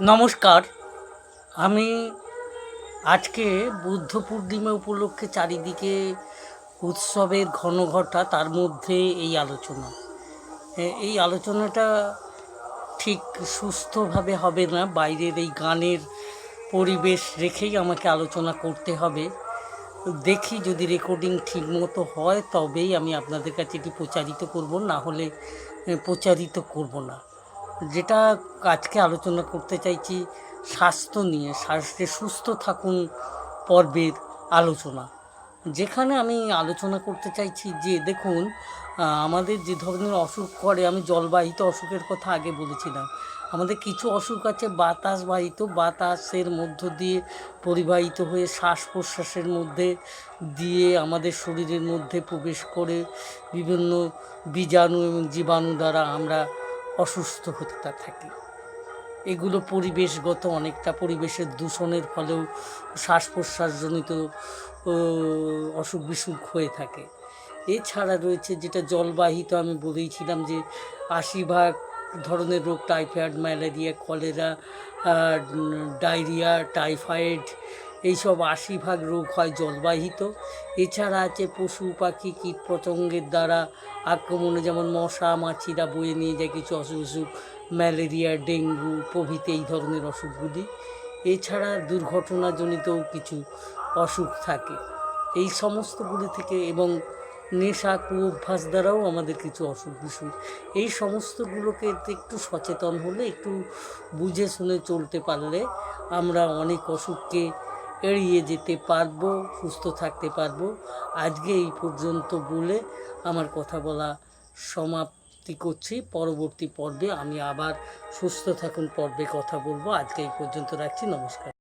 নমস্কার। আমি আজকে বুদ্ধ পূর্ণিমা উপলক্ষে চারিদিকে উৎসবের ঘনঘটা তার মধ্যে এই আলোচনা। এই আলোচনাটা ঠিক সুস্থভাবে হবে না, বাইরের এই গানের পরিবেশ রেখেই আমাকে আলোচনা করতে হবে। দেখি যদি রেকর্ডিং ঠিকমতো হয়, তবেই আমি আপনাদের কাছে এটি প্রচারিত করব, না হলে প্রচারিত করব না। যেটা আজকে আলোচনা করতে চাইছি, স্বাস্থ্য নিয়ে, স্বাস্থ্যে সুস্থ থাকুন পর্বের আলোচনা। যেখানে আমি আলোচনা করতে চাইছি যে, দেখুন আমাদের যে ধরনের অসুখ করে, আমি জলবাহিত অসুখের কথা আগে বলেছিলাম। আমাদের কিছু অসুখ আছে বাতাসবাহিত, বাতাসের মধ্য দিয়ে পরিবাহিত হয়ে শ্বাস প্রশ্বাসের মধ্যে দিয়ে আমাদের শরীরের মধ্যে প্রবেশ করে বিভিন্ন বীজাণু এবং জীবাণু দ্বারা আমরা অসুস্থ হতে থাকি। এগুলো পরিবেশগত অনেকটা পরিবেশের দূষণের ফলেও শ্বাস প্রশ্বাসজনিত অসুখ বিসুখ হয়ে থাকে। এছাড়া রয়েছে যেটা জলবাহিত, আমি বলেইছিলাম যে আশি ভাগ ধরনের রোগ, typhoid, malaria, cholera diarrhoea, typhoid এইসব আশি ভাগ রোগ হয় জলবাহিত। এছাড়া আছে পশু, পাখি কীট পতঙ্গের দ্বারা আক্রমণে যেমন মশা, মাছিরা বয়ে নিয়ে যায় কিছু অসুখ অসুখ, ম্যালেরিয়া, ডেঙ্গু প্রভৃতি এই ধরনের অসুখগুলি। এছাড়া দুর্ঘটনাজনিতও কিছু অসুখ থাকে। এই সমস্তগুলি থেকে এবং নেশা, কুঅভ্যাস দ্বারাও আমাদের কিছু অসুখ বিসুখ। এই সমস্তগুলোকে একটু সচেতন হলে, একটু বুঝে শুনে চলতে পারলে আমরা অনেক অসুখকে এড়িয়ে যেতে পারব, সুস্থ থাকতে পারব। আজকে এই পর্যন্ত বলে আমার কথা বলা সমাপ্তি করছি। পরবর্তী পর্বে আমি আবার সুস্থ থাকুন পর্বে কথা বলব। আজকে এই পর্যন্ত রাখছি। নমস্কার।